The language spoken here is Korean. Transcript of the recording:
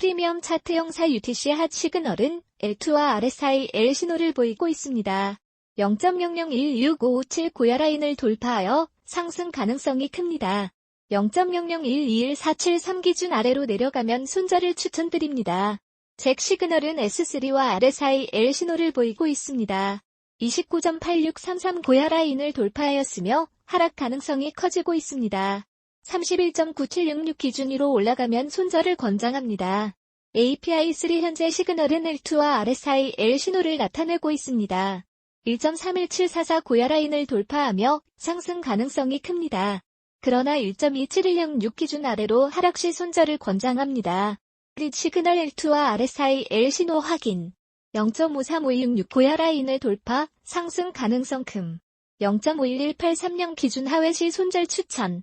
프리미엄 차트 형사 UTC 핫 시그널은 L2와 RSI L 신호를 보이고 있습니다. 0.001657 고야 라인을 돌파하여 상승 가능성이 큽니다. 0.00121473 기준 아래로 내려가면 손절을 추천드립니다. 잭 시그널은 S3와 RSI L 신호를 보이고 있습니다. 29.8633 고야 라인을 돌파하였으며 하락 가능성이 커지고 있습니다. 31.9766 기준으로 올라가면 손절을 권장합니다. API3 현재 시그널은 L2와 RSI L 신호를 나타내고 있습니다. 1.31744 고야 라인을 돌파하며 상승 가능성이 큽니다. 그러나 1.27106 기준 아래로 하락 시 손절을 권장합니다. 리 시그널 L2와 RSI L 신호 확인 0.53566 고야 라인을 돌파 상승 가능성 큼 0.51180 기준 하회 시 손절 추천